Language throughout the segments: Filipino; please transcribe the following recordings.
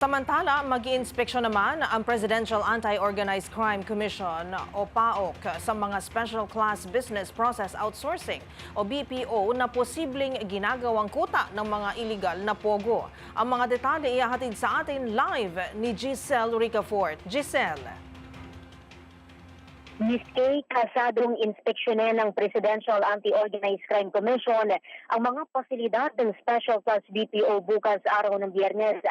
Samantala, mag inspeksyon naman ang Presidential Anti-Organized Crime Commission o PAOK sa mga Special Class Business Process Outsourcing o BPO na posibleng ginagawang kuta ng mga illegal na pogo. Ang mga detalye ihahatid sa atin live ni Giselle Ricafort. Giselle. Ms. Kay, kasadong inspeksyonin ng Presidential Anti-Organized Crime Commission ang mga pasilidad ng Special Class BPO bukas araw ng biyernes.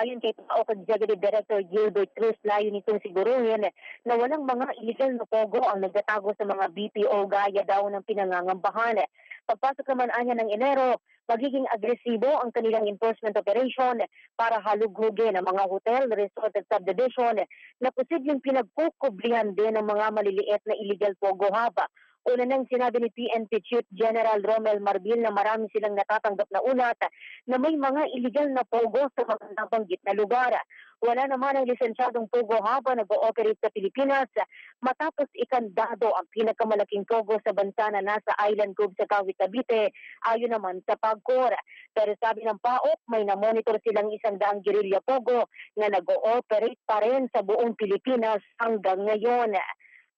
Ayon kay PAOK Executive Director Gilbert Cruz, layo nitong siguruhin na walang mga illegal na pogo ang nagtatago sa mga BPO gaya daw ng pinangangambahan. Pagpasok naman anya ng Enero, magiging agresibo ang kanilang enforcement operation para halughugin ang mga hotel, resort at subdivision na posibleng pinagkukublihan din ng mga maliliit na illegal pogo haba. Una nang sinabi ni PNP Chief General Romel Marbil na marami silang natatanggap na ulat na may mga illegal na pogo sa mga nabanggit na lugar. Wala naman ang lisensyadong pogo haba nag-ooperate sa Pilipinas matapos ikandado ang pinakamalaking pogo sa bansa na nasa Island Cove sa Kawit Cavite ayon naman sa PAGCOR. Pero sabi ng PAOK may na-monitor silang isang daang guerrilla pogo na nag-ooperate pa rin sa buong Pilipinas hanggang ngayon.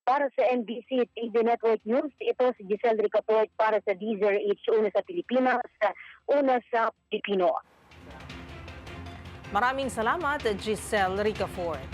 Para sa NBC TV Network News, ito si Giselle Ricaport para sa Deezer H, una sa Pilipinas, una sa Pilipino. Maraming salamat, Giselle Ricafort.